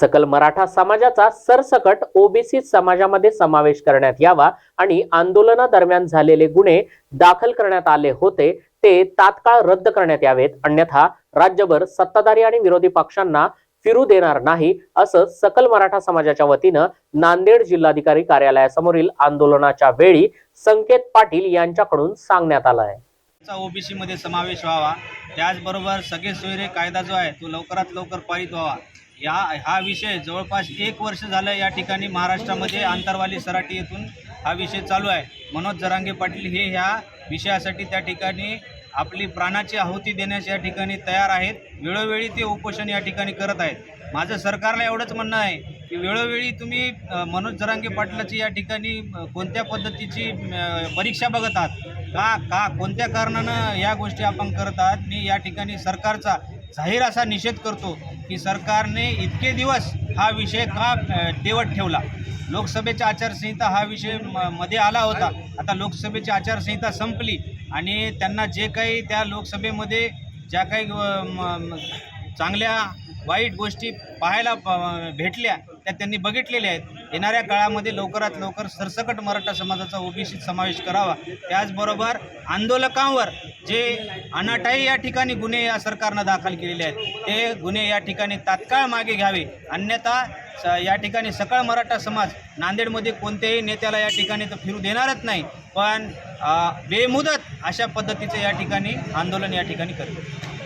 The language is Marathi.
सकल मराठा समाजाचा सरसकट ओबीसी समाजामध्ये समावेश करण्यात यावा आणि आंदोलनादरम्यान झालेले गुन्हे दाखल करण्यात आले होते ते तात्काळ रद्द करण्यात यावेत. अन्यथा राज्यभर सत्ताधारी आणि विरोधी पक्षांना फिरू देणार नाही असं सकल मराठा समाजाच्या वतीनं नांदेड जिल्हाधिकारी कार्यालयासमोरील आंदोलनाच्या वेळी संकेत पाटील यांच्याकडून सांगण्यात आलं आहे. ओबीसी मध्ये समावेश व्हावा. त्याचबरोबर सगळे सोयरे कायदा जो आहे तो लवकरात लवकर पारित व्हावा. या हा विषय जवळपास एक वर्ष झालं या ठिकाणी महाराष्ट्रामध्ये आंतरवाली सराटी येथून हा विषय चालू आहे. मनोज जरांगे पाटील हे ह्या विषयासाठी त्या ठिकाणी आपली प्राणाची आहुती देण्यास या ठिकाणी तयार आहेत. वेळोवेळी ते उपोषण या ठिकाणी करत आहेत. माझं सरकारला एवढंच म्हणणं आहे की वेळोवेळी तुम्ही मनोज जरांगे पाटलाची या ठिकाणी कोणत्या पद्धतीची परीक्षा बघत आहात? का का कोणत्या कारणानं या गोष्टी आपण करत आहात? मी या ठिकाणी सरकारचा जाहीर असा निषेध करतो की सरकारने इतके दिवस हा विषय का अ, देवत ठेवला? लोकसभेच्या आचारसंहिता हा विषय म- मध्ये आला होता. आता लोकसभेची आचारसंहिता संपली आणि त्यांना जे काही त्या लोकसभेमध्ये ज्या काही चांगल्या वाईट गोष्टी पाहायला भेटल्या त्या त्यांनी बघितलेल्या आहेत. येणाऱ्या काळामध्ये लवकरात लवकर सरसकट मराठा समाजाचा ओबीसीत समावेश करावा. त्याचबरोबर आंदोलकांवर जे अनाटाई या ठिकाणी गुन्हे या सरकारनं दाखल केलेले आहेत ते गुन्हे या ठिकाणी तात्काळ मागे घ्यावे. अन्यथा स- या ठिकाणी सकळ मराठा समाज नांदेडमध्ये कोणत्याही नेत्याला या ठिकाणी तर फिरू देणारच नाही. पण बेमुदत अशा पद्धतीचं या ठिकाणी आंदोलन या ठिकाणी करतो